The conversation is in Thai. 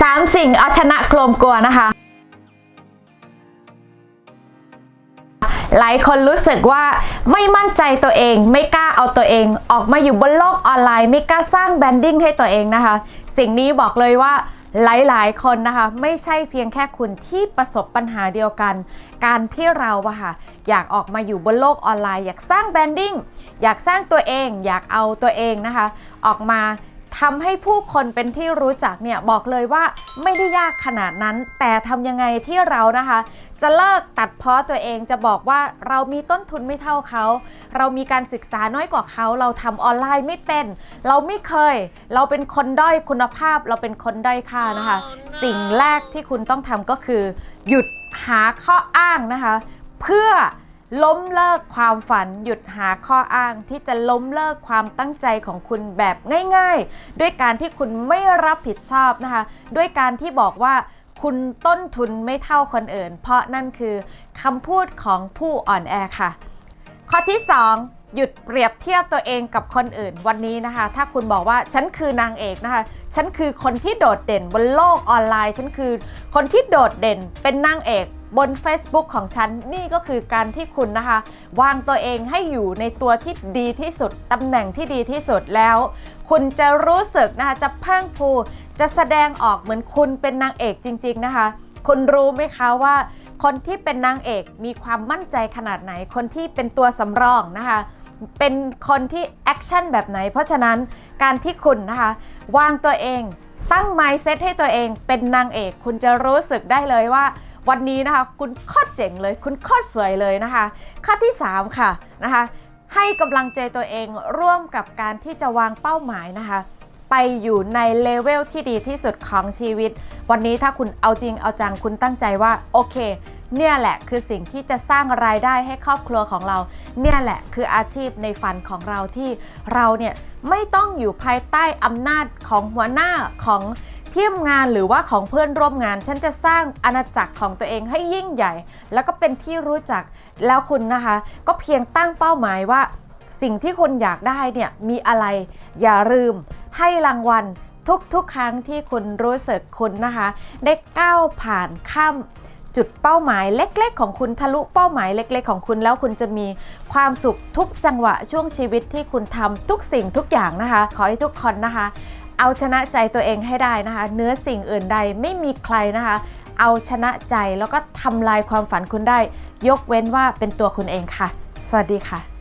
สามสิ่งเอาชนะโกลมกลัวนะคะ หลายคนรู้สึกว่าไม่มั่นใจตัวเอง ไม่กล้าเอาตัวเอง ออกมาอยู่บนโลกออนไลน์ ไม่กล้าสร้างแบรนดิ้งให้ตัวเองนะคะ สิ่งนี้บอกเลยว่าหลายๆ คนนะคะ ไม่ใช่เพียงแค่คุณที่ประสบปัญหาเดียวกัน การที่เราอะค่ะอยากออกมาอยู่บนโลกออนไลน์ อยากสร้างแบรนดิ้งอยากสร้างตัวเอง อยากเอาตัวเองนะคะ ออกมา ทำให้ผู้คนเป็นที่รู้จักเนี่ยบอกเลยว่าไม่ได้ยากขนาดนั้น แต่ทำยังไงที่เรานะคะ จะเลิกตัดเพ้อตัวเองจะบอกว่าเรามีต้นทุนไม่เท่าเขา เรามีการศึกษาน้อยกว่าเขา เราทำออนไลน์ไม่เป็น เราไม่เคย เราเป็นคนด้อยคุณภาพ เราเป็นคนด้อยค่านะคะ สิ่งแรกที่คุณต้องทำก็คือ หยุดหาข้ออ้างนะคะ เพื่อ ล้มเลิกความฝันหยุดหาข้ออ้างที่จะล้มเลิกความตั้งใจของคุณแบบง่ายๆ ด้วยการที่คุณไม่รับผิดชอบนะคะ ด้วยการที่บอกว่าคุณต้นทุนไม่เท่าคนอื่น เพราะนั่นคือคำพูดของผู้อ่อนแอค่ะ ข้อที่ 2 หยุดเปรียบเทียบตัวเองกับคนอื่นวันนี้นะคะ ถ้าคุณบอกว่าฉันคือนางเอกนะคะ ฉันคือคนที่โดดเด่นบนโลกออนไลน์ ฉันคือคนที่โดดเด่นเป็นนางเอกบน Facebook ของฉันนี่ก็คือการที่คุณนะคะ วางตัวเองให้อยู่ในตัวที่ดีที่สุดตำแหน่งที่ดีที่สุดแล้ว คุณจะรู้สึกนะคะจะพังพูจะแสดงออกเหมือนคุณเป็นนางเอกจริง ๆ นะคะ คุณรู้ไหมคะว่าคนที่เป็นนางเอกมีความมั่นใจขนาดไหน คนที่เป็นตัวสำรองนะคะ เป็นคนที่แอคชั่นแบบไหน เพราะฉะนั้นการที่คุณนะคะวางตัวเองตั้ง mindset ให้ตัวเองเป็นนางเอก คุณจะรู้สึกได้เลยว่า วันนี้นะคะ คุณโคตรเจ๋งเลย คุณโคตรสวยเลยนะคะข้อที่ 3 ค่ะนะคะ ให้กำลังใจตัวเองร่วมกับการที่จะวางเป้าหมายนะคะ ไปอยู่ในเลเวลที่ดีที่สุดของชีวิต วันนี้ถ้าคุณเอาจริงเอาจังคุณตั้งใจว่าโอเค เนี่ยแหละคือสิ่งที่จะสร้างรายได้ให้ครอบครัวของเรา เนี่ยแหละคืออาชีพในฝันของเราที่เราเนี่ยไม่ต้องอยู่ภายใต้อำนาจของหัวหน้าของทีมงานหรือว่าของเพื่อนร่วมงาน ฉันจะสร้างอาณาจักรของตัวเองให้ยิ่งใหญ่ แล้วก็เป็นที่รู้จักแล้วคุณนะคะ ก็เพียงตั้งเป้าหมายว่า สิ่งที่คุณอยากได้เนี่ยมีอะไร อย่าลืม ให้รางวัลทุกๆ ครั้งที่คุณรู้สึกคุณนะคะ ได้ก้าวผ่านข้าม จุดเป้าหมายเล็ก ๆ ของคุณทะลุเป้าหมายเล็ก ๆ ของคุณแล้วคุณจะมีความสุขทุกจังหวะช่วงชีวิตที่คุณทำทุกสิ่งทุกอย่างนะคะ ขอให้ทุกคนนะคะ เอาชนะใจตัวเองให้ได้นะคะ เนื้อสิ่งอื่นใดไม่มีใครนะคะ เอาชนะใจแล้วก็ทำลายความฝันคุณได้ ยกเว้นว่าเป็นตัวคุณเองค่ะ สวัสดีค่ะ